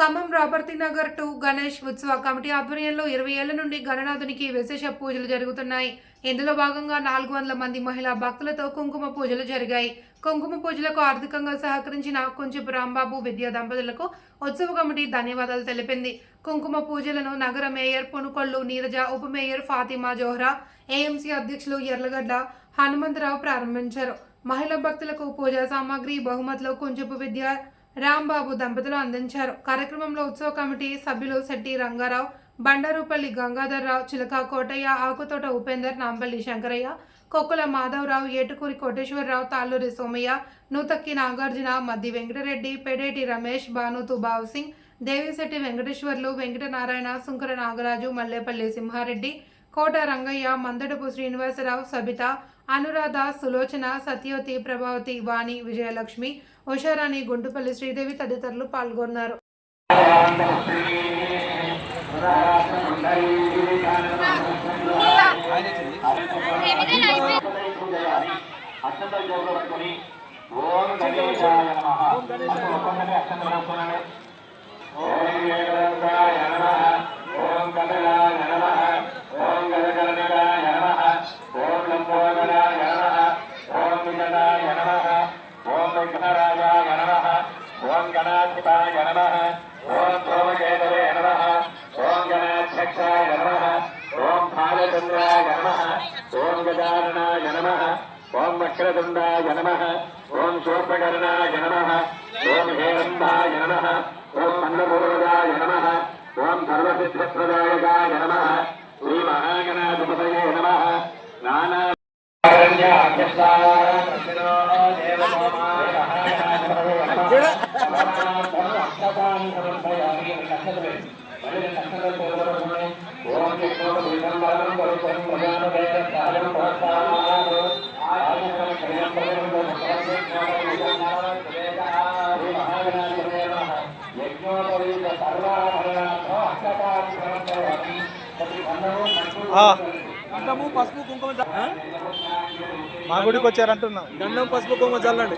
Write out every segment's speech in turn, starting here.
ఖమ్మం రాబర్తి నగర్ టు గణేష్ ఉత్సవ కమిటీ ఆధ్వర్యంలో ఇరవై ఏళ్ళ నుండి గణనాథునికి విశేష పూజలు జరుగుతున్నాయి. ఇందులో భాగంగా నాలుగు వందల మంది మహిళా భక్తులతో కుంకుమ పూజలు జరిగాయి. కుంకుమ పూజలకు ఆర్థికంగా సహకరించిన కొంచెపు రాంబాబు విద్యా దంపతులకు ఉత్సవ కమిటీ ధన్యవాదాలు తెలిపింది. కుంకుమ పూజలను నగర మేయర్ పునుకొల్లు నీరజ ఉప మేయర్ ఫాతిమా జోహ్రా ఏఎంసీ అధ్యక్షులు ఎర్లగడ్డ హనుమంతరావు ప్రారంభించారు. మహిళా భక్తులకు పూజా సామాగ్రి బహుమతులు కొంచెపు విద్య రాంబాబు దంపతులు అందించారు. కార్యక్రమంలో ఉత్సవ కమిటీ సభ్యులు శెట్టి రంగారావు బండారుపల్లి గంగాధర్రావు చిలక కోటయ్య ఆకుతోట ఉపేందర్ నాంపల్లి శంకరయ్య కొక్కుల మాధవరావు ఏటుకూరి కోటేశ్వరరావు తాళ్ళూరి సోమయ్య నూతక్కి నాగార్జున మద్ది వెంకటరెడ్డి పెడేటి రమేష్ భానుతు బావు సింగ్ దేవిశెట్టి వెంకటేశ్వర్లు వెంకటనారాయణ సుంకర నాగరాజు మల్లేపల్లి సింహారెడ్డి కోట రంగయ్య మందడపు శ్రీనివాసరావు సబిత అనురాధ సులోచన సత్యవతి ప్రభావతి వాణి విజయలక్ష్మి ఉషారాణి గుంటుపల్లి శ్రీదేవి తదితరులు పాల్గొన్నారు. అక్షంతలు జోబులో పట్టుకొని ఓం గణేశాయ నమః ఓం ఏకదంతాయ నమః ఓం కపిలాయ నమః ఓం గజకర్ణికాయ నమః ఓం లంబోదరాయ నమః ఓం వికటాయ నమః ఓం విఘ్నరాజాయ నమః ఓం గణాధిపాయ నమః ఓం ధూమకేతవే నమః ఓం గణాధ్యక్షాయ నమః ఓం బాలచంద్రాయ నమః ఓం నమ. ఓం వక్రతుండాయ నమ. ఓం శూర్పకర్ణాయ నమ. ఓం హేరంభాయ నమ. ఓం అన్నపూర్వదాయ నమ. ఓం సర్వసిద్ధప్రదాయకాయ నమ. శ్రీ మహాగణాధిపతయే నమః. నానా గంధము పసుపు కుంకుమ మా గుడికి వచ్చారంటున్నాం. గంధం పసుపు కుంకుమ చల్లండి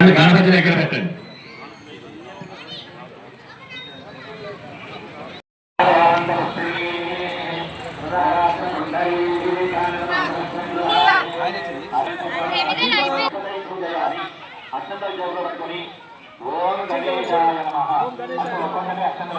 గణపతి దగ్గర పెట్టండి అక్షంతలు జోబులో పట్టుకొని ఓం గణేశాయ నమః. అక్షంతలు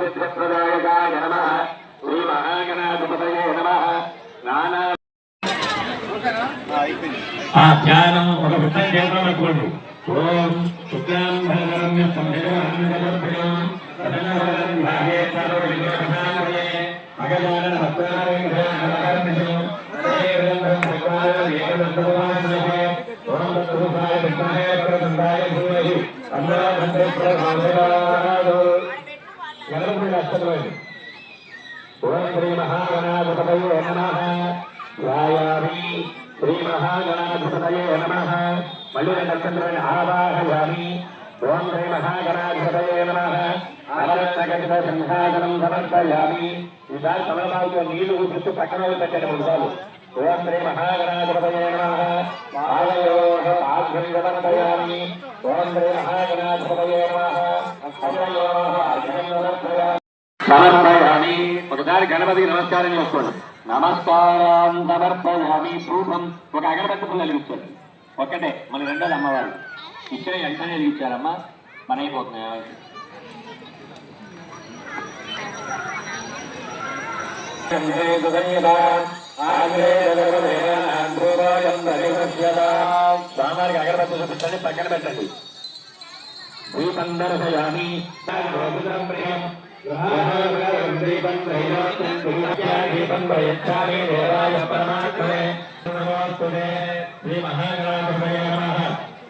విశ్వప్రదాయకాయ నమ. శ్రీ మహాగణాధిపతయే నమ. నానా ఆ ధ్యానం ఒక వృత్తం చేద్దాం అనుకోండి. ఓం శుక్లాం భరగమ్య సంహితం భాగే సర్వవిఘ్నోపశాంతయే అగజానన భక్తారంగం ఓం అష్టమైంది ఓం శ్రీ మహాగణాధిపతయే నమః. ధ్యాయామి శ్రీ మహాగణాధిపతయే నమః. మళ్ళీ రెండు అక్షంతమైన ఆవాహయామి. ఓం శ్రీ మహాగణాధిపతయే నమః. అవరత్నగతిత సింహాసనం సమర్పయామి. ఈసారి సమలబాబుతో నీళ్ళు చుట్టూ పక్కన వాళ్ళు పెట్టండి ఉంటారు ఓం శ్రీ మహాగణాధిపతయే నమః. ఆలయోః ఆఘ్యం సమర్పయామి ఓం శ్రీ మహాగణాధిపతయే నమః. అభయోః ఆఘ్యం సమర్పయామి సమర్పయామి. ఒకసారి గణపతికి నమస్కారం చేసుకోండి. నమస్కారం సమర్పయామి. పూర్వం ఒక అగరబత్తి పుల్ల వెలిగించండి ఒక్కటే మన రెండోది అమ్మవారు. ఇచ్చిన వెంటనే వెలిగించారమ్మా. మన అయిపోతున్నాయి స్వామివారికి అగరబత్తి చూపించండి పక్కన పెట్టండి. దీపం దర్శయామి ప్రియం దీపం ప్రయచ్చామి దేవాయ పరమాత్మనే నమోస్తుతే శ్రీ మహాగణాధిపతయే నమః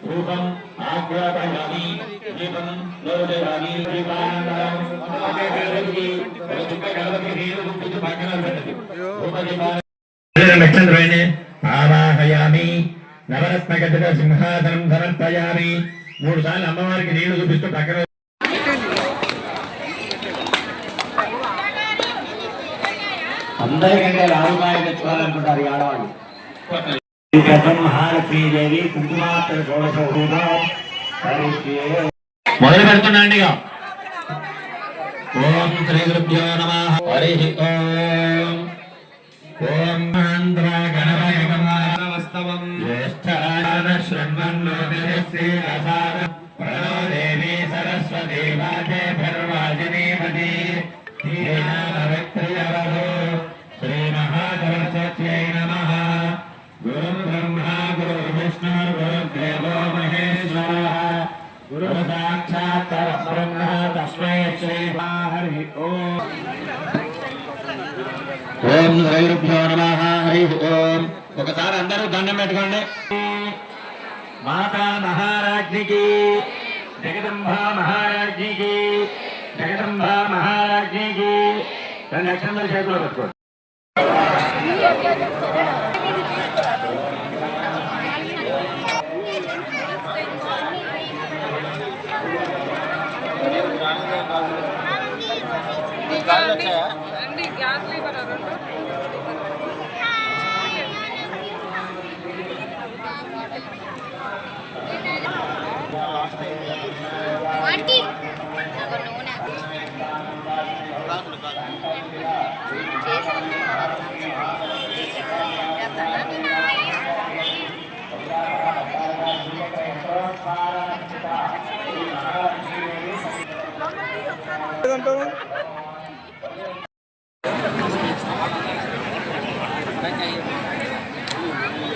రూపం ఆగ్రాపయామి దీపం నోదయామి దీపానందరం అలాగే గణపతికి ఒక చుక్క గణపతికి నీరు గుప్పించి పక్కన పెట్టండి ధూపదీపాలు నక్షత్రాన్ని ఆవాహయామి నవరత్నగతిక సింహాసనం సమర్పయామి మూడు సార్లు అమ్మవారికి నీళ్ళు చూపిస్తూ పక్కన అందరికంటే లాభమాయ తెచ్చుకోవాలనుకుంటారు ఆడవాళ్ళు. మొదలు పెడుతున్నాండి ఇక. ఓం శ్రీ గురుభ్యో నమ. హరి ఓం. ఓం పెట్టుకోండి. మాతా మహారాజ్ఞికి జగదంబ మహారాజ్ఞికి జగదంబ మహారాజ్ఞికి రెండు అక్షంతలు చేతిలో పెట్టుకోండి. రండి గ్యాస్ ఇవ్వరా రెండు? ఏదంటావు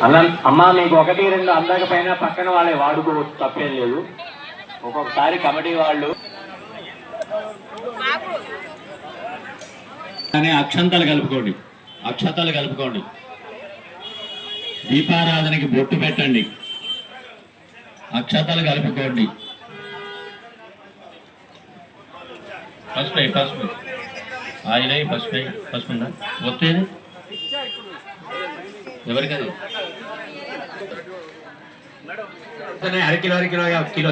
అలా అమ్మ మీకు ఒకటి రెండు అందకపోయినా పక్కన వాళ్ళే వాడుకోవచ్చు తప్పేం లేదు. ఒక్కొక్కసారి కబడ్డీ వాళ్ళు కానీ అక్షంతలు కలుపుకోండి. అక్షతలు కలుపుకోండి. దీపారాధనకి బొట్టు పెట్టండి. అక్షతలు కలుపుకోండి. ఫస్ట్ ఫస్ట్ ఆయిల్ అయ్యి ఫస్ట్ ఫస్ట్ ఉందా ఒత్తేది ఎవరికి కిలో అర కిలో.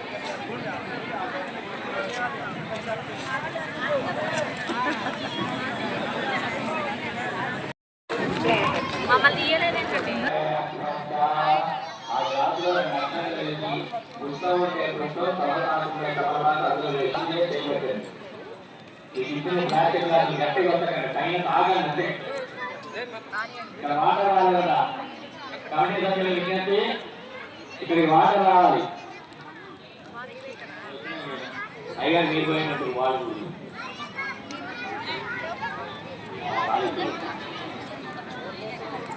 ఇక్కడికి వాటర్ రావాలి అయ్యా మీరు పోయినప్పుడు వాళ్ళు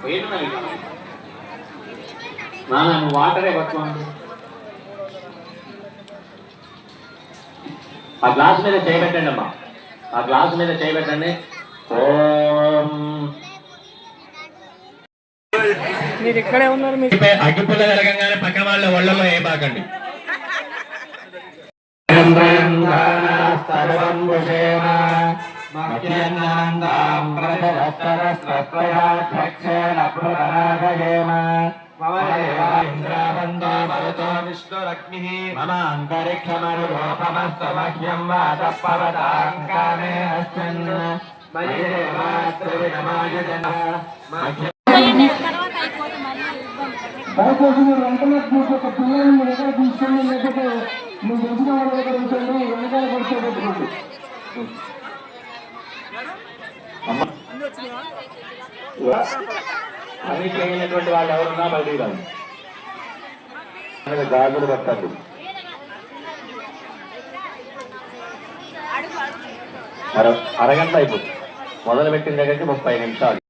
పోయిన నాన్న నువ్వు వాటరే పట్టుకోండి. ఆ గ్లాస్ మీద చేయబెట్టండి అమ్మా. ఆ గ్లాస్ మీద చేయబెట్టండి ఓం. మీరు ఇక్కడే ఉన్నారు మీరు అగ్గిపుల్ల వెలగంగానే పక్కన వాళ్ళ ఒళ్ళలో ఏ బాకండి. అస్మిన్ మయి దేవాస్త్రివినమాయ జన తర్వాత అయిపోతే మళ్ళీ ఇబ్బంది దయచేసి మీరు వెంటనే మీకు ఒక పిల్లల్ని మీ దగ్గర తీసుకొని లేకపోతే మీ తెలిసిన వాళ్ళ దగ్గర ఉంచండి వెనకాల పడిపోతుంది అన్ని చేయనటువంటి వాళ్ళు ఎవరున్నా బయటికి రాదు గాజులు పెట్టద్దు. అర అరగంట అయిపోతుంది. మొదలు పెట్టిన దగ్గరికి ముప్పై నిమిషాలు.